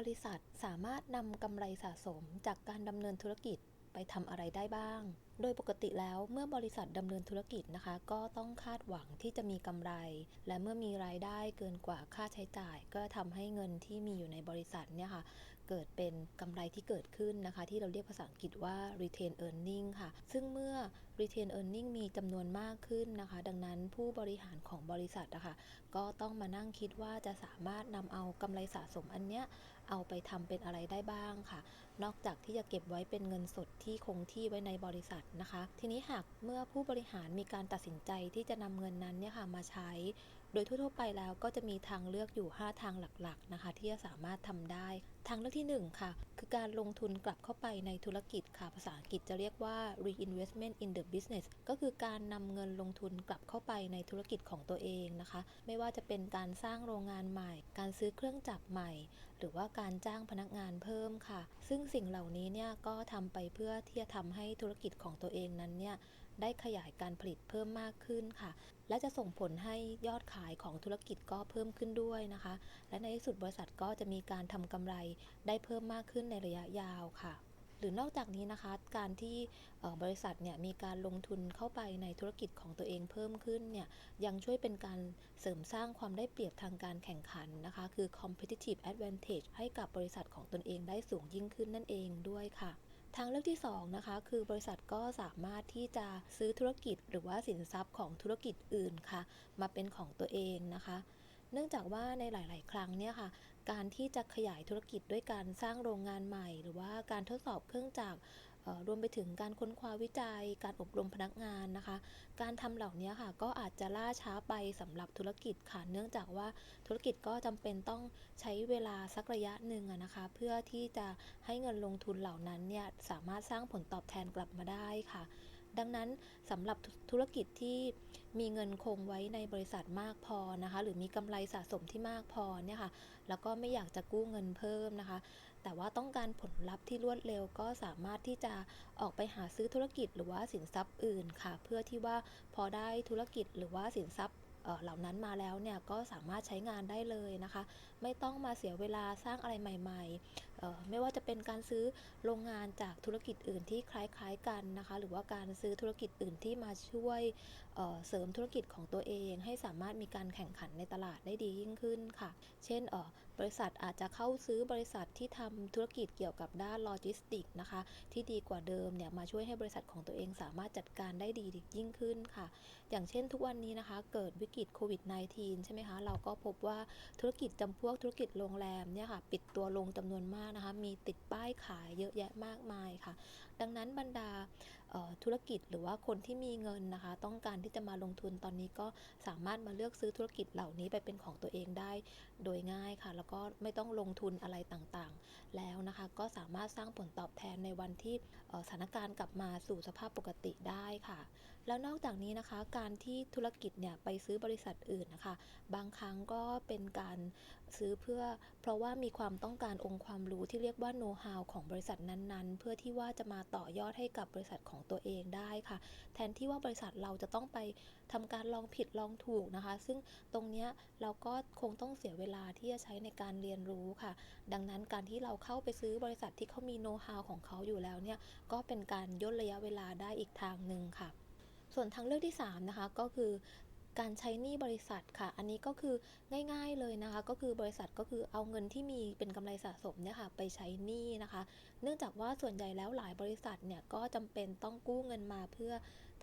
บริษัทสามารถนำกำไรสะสมจากการดำเนินธุรกิจไปทำอะไรได้บ้าง โดยปกติแล้วเมื่อบริษัทดำเนินธุรกิจนะคะ ก็ต้องคาดหวังที่จะมีกำไร และเมื่อมีรายได้เกินกว่าค่าใช้จ่าย ก็ทำให้เงินที่มีอยู่ในบริษัทเนี่ยค่ะ เกิดเป็นกำไรที่เกิดขึ้นนะคะ ที่เราเรียกภาษาอังกฤษว่า retain earning ค่ะ ซึ่งเมื่อ retain earning มีจำนวนมากขึ้นนะคะ ดังนั้นผู้บริหารของบริษัทนะคะก็ต้องมานั่งคิดว่าจะสามารถนำเอากำไรสะสมอันเนี้ย เอาไปทำเป็นอะไรได้บ้างค่ะ นอกจากที่จะเก็บไว้เป็นเงินสดที่คงที่ไว้ในบริษัทนะคะ ทีนี้หากเมื่อผู้บริหารมีการตัดสินใจที่จะนำเงินนั้นเนี่ยค่ะมาใช้ โดยทั่วๆไปแล้วก็จะมีทางเลือกอยู่ 5 ทางหลักๆนะคะ ที่จะสามารถทำได้ ทางเลือกที่ 1 ค่ะ คือการลงทุนกลับเข้าไปในธุรกิจค่ะ ภาษาอังกฤษจะเรียกว่า reinvestment in the business ก็คือการนำเงินลงทุนกลับเข้าไปในธุรกิจของตัวเองนะคะ ไม่ว่าจะเป็นการสร้างโรงงานใหม่ การซื้อเครื่องจักรใหม่ หรือว่าการจ้างพนักงานเพิ่มค่ะ ซึ่งสิ่งเหล่านี้เนี่ยก็ทำไปเพื่อที่จะทำให้ธุรกิจของตัวเองนั้นเนี่ยได้ขยายการผลิตเพิ่มมากขึ้นค่ะ และจะส่งผลให้ยอดขายของธุรกิจก็เพิ่มขึ้นด้วยนะคะ และในที่สุดบริษัทก็จะมีการทำกำไรได้เพิ่มมากขึ้นในระยะยาวค่ะ หรือนอกจากนี้นะคะการที่บริษัทเนี่ยมีการลงทุนเข้าไปในธุรกิจของตัวเองเพิ่มขึ้นเนี่ยยังช่วยเป็นการเสริมสร้างความได้เปรียบทางการแข่งขันนะคะ คือ competitive advantage ให้กับบริษัทของตนเองได้สูงยิ่งขึ้นนั่นเองด้วยค่ะทางเลือกที่2นะคะคือบริษัทก็สามารถที่จะซื้อธุรกิจหรือว่าสินทรัพย์ของธุรกิจอื่นค่ะ มาเป็นของตัวเองนะคะ เนื่องจากว่าในหลาย ๆ ครั้งเนี่ยค่ะ การที่จะขยายธุรกิจด้วยการสร้างโรงงานใหม่ หรือว่าการทดสอบเครื่องจักรรวมไปถึงการค้นคว้าวิจัย การอบรมพนักงานนะคะ การทำเหล่านี้ค่ะ ก็อาจจะล่าช้าไปสำหรับธุรกิจค่ะ เนื่องจากว่าธุรกิจก็จำเป็นต้องใช้เวลาสักระยะหนึ่งนะคะ เพื่อที่จะให้เงินลงทุนเหล่านั้นเนี่ยสามารถสร้างผลตอบแทนกลับมาได้ค่ะ ดังนั้นสำหรับธุรกิจที่มีเงินคงไว้ในบริษัทมากพอนะคะ หรือมีกำไรสะสมที่มากพอเนี่ยค่ะแล้วก็ไม่อยากจะกู้เงินเพิ่มนะคะ แต่ว่าต้องการผลลัพธ์ที่รวดเร็วก็สามารถที่จะออกไปหาซื้อธุรกิจหรือว่าสินทรัพย์อื่นค่ะ เพื่อที่ว่าพอได้ธุรกิจหรือว่าสินทรัพย์เหล่านั้นมาแล้วเนี่ยก็สามารถใช้งานได้เลยนะคะ ไม่ต้องมาเสียเวลาสร้างอะไรใหม่ ๆ ไม่ว่าจะเป็นการซื้อโรงงานจากธุรกิจอื่นที่คล้ายๆกันนะคะ หรือว่าการซื้อธุรกิจอื่นที่มาช่วยเสริมธุรกิจของตัวเอง ให้สามารถมีการแข่งขันในตลาดได้ดียิ่งขึ้นค่ะ เช่นบริษัทอาจจะเข้าซื้อบริษัทที่ทำธุรกิจเกี่ยวกับด้านโลจิสติกนะคะ ที่ดีกว่าเดิมเนี่ยมาช่วยให้บริษัทของตัวเองสามารถจัดการได้ดียิ่งขึ้นค่ะ อย่างเช่นทุกวันนี้นะคะ เกิดวิกฤตโควิด -19 ใช่ไหมคะ เราก็พบว่าธุรกิจจำพวกธุรกิจโรงแรมเนี่ยค่ะ ปิดตัวลงจำนวนมากนะคะ มีติดป้ายขายเยอะแยะมากมายค่ะ ดังนั้นบรรดา ธุรกิจหรือว่าคนที่มีเงินนะคะ ต้องการที่จะมาลงทุนตอนนี้ก็สามารถมาเลือกซื้อธุรกิจเหล่านี้ไปเป็นของตัวเองได้โดยง่ายค่ะ แล้วก็ไม่ต้องลงทุนอะไรต่างๆ แล้วนะคะก็สามารถสร้างผลตอบแทนในวันที่สถานการณ์กลับมาสู่สภาพปกติได้ค่ะ แล้วนอกจากนี้นะคะ การที่ธุรกิจเนี่ยไปซื้อบริษัทอื่นนะคะ บางครั้งก็เป็นการซื้อเพื่อ เพราะว่ามีความต้องการองค์ความรู้ที่เรียกว่าโน้ตฮาวของบริษัทนั้นๆ เพื่อที่ว่าจะมาต่อยอดให้กับบริษัทของตัวเองได้ค่ะ แทนที่ว่าบริษัทเราจะต้องไปทำการลองผิดลองถูกนะคะ ซึ่งตรงนี้เราก็คงต้องเสียเวลาที่จะใช้ในการเรียนรู้ค่ะ ดังนั้นการที่เราเข้าไปซื้อบริษัทที่เขามีโน้ตฮาวของเขาอยู่แล้วเนี่ยก็เป็นการย่นระยะเวลาได้อีกทางหนึ่งค่ะส่วนทางเลือกที่3นะคะก็คือ การใช้หนี้บริษัทค่ะ อันนี้ก็คือง่ายๆเลยนะคะ ก็คือบริษัทก็คือเอาเงินที่มีเป็นกำไรสะสมเนี่ยค่ะไปใช้หนี้นะคะ เนื่องจากว่าส่วนใหญ่แล้วหลายบริษัทเนี่ยก็จำเป็นต้องกู้เงินมาเพื่อ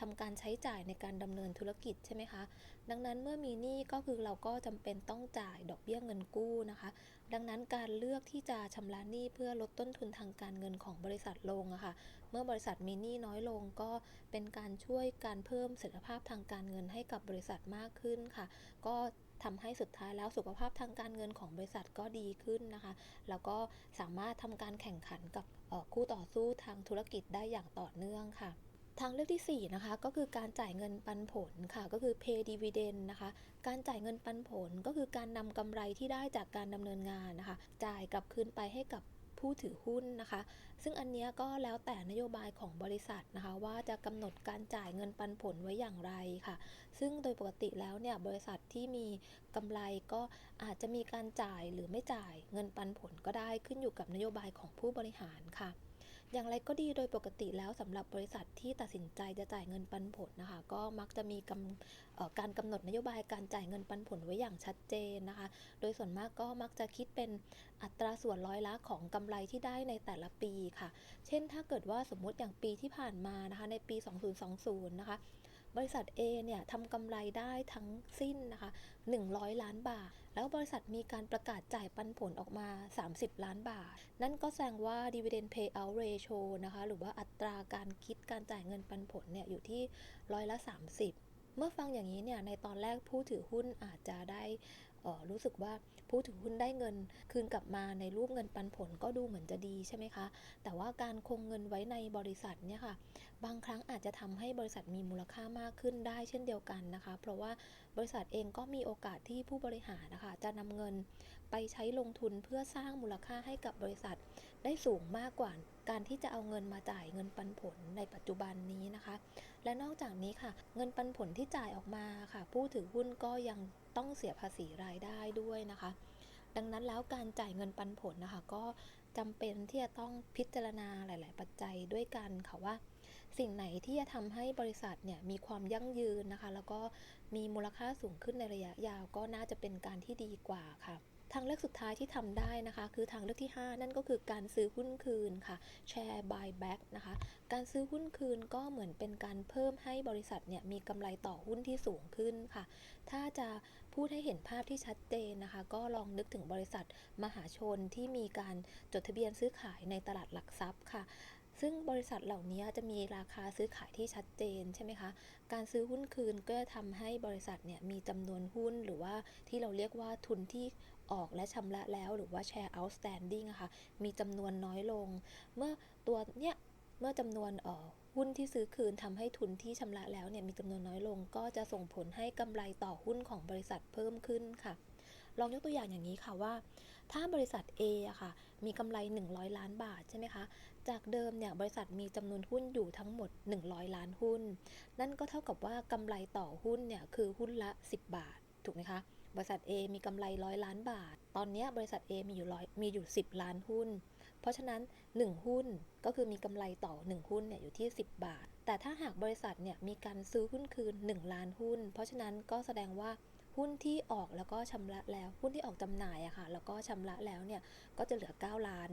ทำการใช้จ่ายในการดำเนินธุรกิจใช่ไหมคะ ดังนั้นเมื่อมีหนี้ก็คือเราก็จำเป็นต้องจ่ายดอกเบี้ยเงินกู้นะคะ ดังนั้นการเลือกที่จะชำระหนี้เพื่อลดต้นทุนทางการเงินของบริษัทลงอะคะ่ะ เมื่อบริษัทมีหนี้น้อยลงก็เป็นการช่วยการเพิ่มเสถียรภาพทางการเงินให้กับบริษัทมากขึ้นค่ะ ก็ทำให้สุดท้ายแล้วสุขภาพทางการเงินของบริษัทก็ดีขึ้นนะคะ แล้วก็สามารถทำการแข่งขันกับคู่ต่อสู้ทางธุรกิจได้อย่างต่อเนื่องค่ะ ทางเลือกที่ 4 นะคะ ก็คือการจ่ายเงินปันผลค่ะ ก็คือ pay dividend นะคะ การจ่ายเงินปันผลก็คือการนำกำไรที่ได้จากการดำเนินงานนะคะ จ่ายกลับคืนไปให้กับผผู้ถือหุ้นนะคะ ซึ่งอันเนี้ยก็แล้วแต่นโยบายของบริษัทนะคะ ว่าจะกำหนดการจ่ายเงินปันผลไว้อย่างไรค่ะ ซึ่งโดยปกติแล้วเนี่ยบริษัทที่มี กำไรก็อาจจะมีการจ่ายหรือไม่จ่ายเงินปันผลก็ได้ขึ้นอยู่กับนโยบายของผู้บริหารค่ะ อย่างไรก็ดีโดยปกติแล้วสำหรับบริษัทที่ตัดสินใจจะจ่ายเงินปันผลนะคะ ก็มักจะมีกำเอ่อการกำหนดนโยบายการจ่ายเงินปันผลไว้อย่างชัดเจนนะคะ โดยส่วนมากก็มักจะคิดเป็นอัตราส่วนร้อยละของกำไรที่ได้ในแต่ละปีค่ะ เช่นถ้าเกิดว่าสมมติอย่างปีที่ผ่านมานะคะในปี 2020 นะคะ บริษัท A เนี่ยทำกำไรได้ทั้งสิ้นนะคะ 100 ล้านบาท แล้วบริษัทมีการประกาศจ่ายปันผลออกมา 30 ล้านบาท นั่นก็แสดงว่า dividend payout ratio นะคะ หรือว่าอัตราการคิดการจ่ายเงินปันผลเนี่ยอยู่ที่ร้อยละ 30เมื่อฟังอย่างนี้เนี่ยในตอนแรกผู้ถือหุ้นอาจจะได้ ออรู้สึกว่าผู้ถือหุ้นได้เงินคืนกลับมาในรูปเงินปันผลก็ดูเหมือนจะดีใช่ไหมคะ แต่ว่าการคงเงินไว้ในบริษัทเนี่ยค่ะ บางครั้งอาจจะทำให้บริษัทมีมูลค่ามากขึ้นได้เช่นเดียวกันนะคะ เพราะว่าบริษัทเองก็มีโอกาสที่ผู้บริหารนะคะจะนำเงิน ไปใช้ลงทุนเพื่อสร้างมูลค่าให้กับบริษัท ได้สูงมากกว่าการที่จะเอาเงินมาจ่ายเงินปันผลในปัจจุบันนี้นะคะ และนอกจากนี้ค่ะ เงินปันผลที่จ่ายออกมาค่ะ ผู้ถือหุ้นก็ยังต้องเสียภาษีรายได้ด้วยนะคะ ดังนั้นแล้วการจ่ายเงินปันผลนะคะ ก็จำเป็นที่จะต้องพิจารณาหลาย ๆ ปัจจัยด้วยกันค่ะว่า สิ่งไหนที่จะทำให้บริษัทเนี่ยมีความยั่งยืนนะคะ แล้วก็มีมูลค่าสูงขึ้นในระยะยาวก็น่าจะเป็นการที่ดีกว่าค่ะ ทางเลือกสุดท้ายที่ทำได้นะคะ คือทางเลือกที่ 5 นั่นก็คือการซื้อหุ้นคืนค่ะ share buyback นะคะ การซื้อหุ้นคืนก็เหมือนเป็นการเพิ่มให้บริษัทเนี่ยมีกำไรต่อหุ้นที่สูงขึ้นค่ะ ถ้าจะพูดให้เห็นภาพที่ชัดเจนนะคะ ก็ลองนึกถึงบริษัทมหาชนที่มีการจดทะเบียนซื้อขายในตลาดหลักทรัพย์ค่ะ ซึ่งบริษัทเหล่านี้จะมีราคาซื้อขายที่ชัดเจนใช่ไหมคะ การซื้อหุ้นคืนก็จะทำให้บริษัทเนี่ยมีจำนวนหุ้นหรือว่าที่เราเรียกว่าทุนที่ออกและชำระแล้วหรือว่า share outstanding อะค่ะ มีจำนวนน้อยลง เมื่อตัวเนี่ยเมื่อจำนวนออหุ้นที่ซื้อคืนทำให้ทุนที่ชำระแล้วเนี่ยมีจำนวนน้อยลง ก็จะส่งผลให้กำไรต่อหุ้นของบริษัทเพิ่มขึ้นค่ะ ลองยกตัวอย่างอย่างนี้ค่ะว่า ถ้าบริษัท A อะค่ะ มีกำไร 100 ล้านบาทใช่ไหมคะ จากเดิมเนี่ยบริษัทมีจำนวนหุ้นอยู่ทั้งหมด 100 ล้านหุ้น นั่นก็เท่ากับว่ากำไรต่อหุ้นเนี่ยคือหุ้นละ 10 บาท ถูกไหมคะ บริษัท A มีกำไรร้อยล้านบาท ตอนนี้บริษัท A มีอยู่ร้อยมีอยู่ 10 ล้านหุ้น เพราะฉะนั้น 1 หุ้นก็คือมีกำไรต่อ 1 หุ้นเนี่ยอยู่ที่ 10 บาท แต่ถ้าหากบริษัทเนี่ยมีการซื้อหุ้นคืน 1 ล้านหุ้น เพราะฉะนั้นก็แสดงว่าหุ้นที่ออกแล้วก็ชำระแล้ว หุ้นที่ออกจำหน่ายอะค่ะแล้วก็ชำระแล้วเนี่ยก็จะเหลือ 9 ล้าน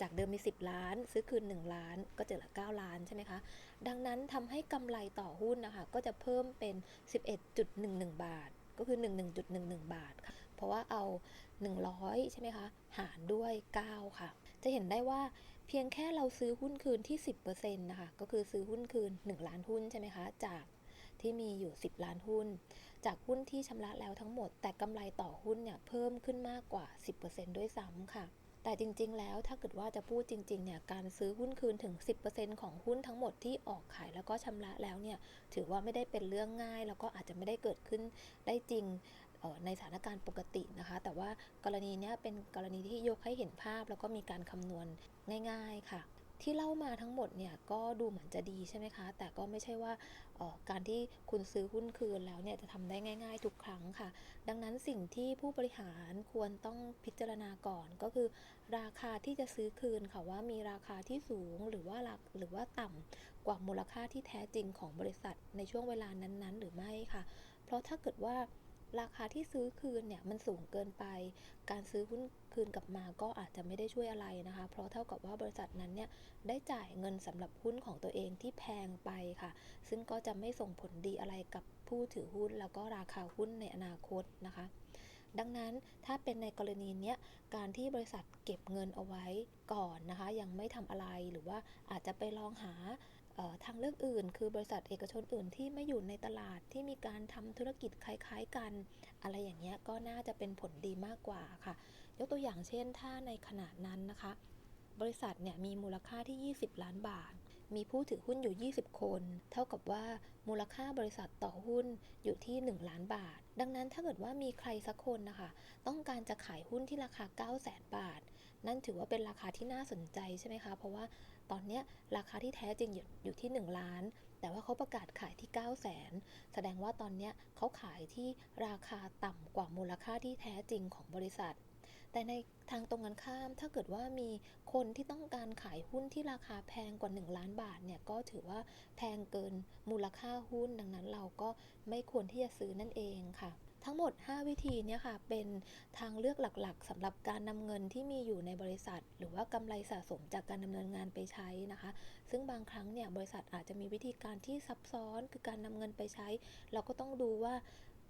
จากเดิมมี 10 ล้าน ซื้อคืน 1 ล้าน ก็จะเหลือ 9 ล้านใช่ไหมคะ ดังนั้นทำให้กำไรต่อหุ้นนะคะ ก็จะเพิ่มเป็น 11.11 บาท ก็คือ 11.11 บาทค่ะ เพราะว่าเอา 100 ใช่ไหมคะ หารด้วย 9 ค่ะ จะเห็นได้ว่าเพียงแค่เราซื้อหุ้นคืนที่ 10%นะคะ ก็คือซื้อหุ้นคืน 1 ล้านหุ้นใช่ไหมคะ จากที่มีอยู่ 10 ล้านหุ้น จากหุ้นที่ชำระแล้วทั้งหมด แต่กำไรต่อหุ้นเนี่ยเพิ่มขึ้นมากกว่า 10%ด้วยซ้ำค่ะ แต่จริง ๆ แล้วถ้าเกิดว่าจะพูดจริง ๆ เนี่ย การซื้อหุ้นคืนถึง 10%ของหุ้นทั้งหมดที่ออกขายแล้วก็ชำระแล้วเนี่ย ถือว่าไม่ได้เป็นเรื่องง่าย แล้วก็อาจจะไม่ได้เกิดขึ้นได้จริงในสถานการณ์ปกตินะคะ แต่ว่ากรณีเนี้ยเป็นกรณีที่ยกให้เห็นภาพ แล้วก็มีการคำนวณง่าย ๆ ค่ะ ที่เล่ามาทั้งหมดเนี่ยก็ดูเหมือนจะดีใช่ไหมคะ แต่ก็ไม่ใช่ว่าออการที่คุณซื้อหุ้นคืนแล้วเนี่ยจะทำได้ง่ายๆทุกครั้งค่ะ ดังนั้นสิ่งที่ผู้บริหารควรต้องพิจารณาก่อนก็คือ ราคาที่จะซื้อคืนค่ะว่ามีราคาที่สูงหรือว่าหรือว่าต่ำกว่ามูลค่าที่แท้จริงของบริษัทในช่วงเวลานั้นๆ หรือไม่ค่ะ เพราะถ้าเกิดว่า ราคาที่ซื้อคืนเนี่ยมันสูงเกินไป การซื้อหุ้นคืนกลับมาก็อาจจะไม่ได้ช่วยอะไรนะคะ เพราะเท่ากับว่าบริษัทนั้นเนี่ยได้จ่ายเงินสำหรับหุ้นของตัวเองที่แพงไปค่ะ ซึ่งก็จะไม่ส่งผลดีอะไรกับผู้ถือหุ้น แล้วก็ราคาหุ้นในอนาคตนะคะ ดังนั้นถ้าเป็นในกรณีนี้การที่บริษัทเก็บเงินเอาไว้ก่อนนะคะ ยังไม่ทำอะไรหรือว่าอาจจะไปลองหา ทางเลือกอื่น คือบริษัทเอกชนอื่นที่ไม่อยู่ในตลาดที่มีการทำธุรกิจคล้ายๆกัน อะไรอย่างเงี้ยก็น่าจะเป็นผลดีมากกว่าค่ะ ยกตัวอย่างเช่น ถ้าในขณะนั้นนะคะ บริษัทเนี่ยมีมูลค่าที่ 20 ล้านบาท มีผู้ถือหุ้นอยู่ 20 คน เท่ากับว่ามูลค่าบริษัทต่อหุ้นอยู่ที่ 1 ล้านบาท ดังนั้นถ้าเกิดว่ามีใครสักคนนะคะ ต้องการจะขายหุ้นที่ราคา 9 0 0 0 0 0 บาท นั่นถือว่าเป็นราคาที่น่าสนใจใช่ไหมคะ เพราะว่าตอนนี้ราคาที่แท้จริงอยู่ที่ 1 ล้าน แต่ว่าเขาประกาศขายที่ 9 0 0 0 0 0แสดงว่าตอนนี้เขาขายที่ราคาต่ำกว่ามูลค่าที่แท้จริงของบริษัท แต่ในทางตรงกันข้าม ถ้าเกิดว่ามีคนที่ต้องการขายหุ้นที่ราคาแพงกว่า 1 ล้านบาทเนี่ยก็ถือว่าแพงเกินมูลค่าหุ้นดังนั้นเราก็ไม่ควรที่จะซื้อนั่นเองค่ะ ทั้งหมด 5 วิธีเนี่ยค่ะเป็นทางเลือกหลักๆสำหรับการนำเงินที่มีอยู่ในบริษัท หรือว่ากำไรสะสมจากการดำเนินงานไปใช้นะคะ ซึ่งบางครั้งเนี่ยบริษัทอาจจะมีวิธีการที่ซับซ้อนคือการนำเงินไปใช้ เราก็ต้องดูว่า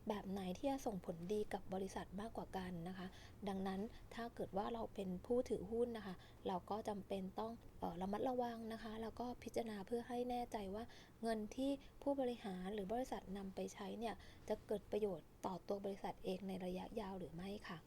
แบบไหนที่จะส่งผลดีกับบริษัทมากกว่ากันนะคะ ดังนั้นถ้าเกิดว่าเราเป็นผู้ถือหุ้นนะคะ เราก็จำเป็นต้องเออระมัดระวังนะคะ แล้วก็พิจารณาเพื่อให้แน่ใจว่าเงินที่ผู้บริหารหรือบริษัทนำไปใช้เนี่ยจะเกิดประโยชน์ต่อตัวบริษัทเองในระยะยาวหรือไม่ค่ะ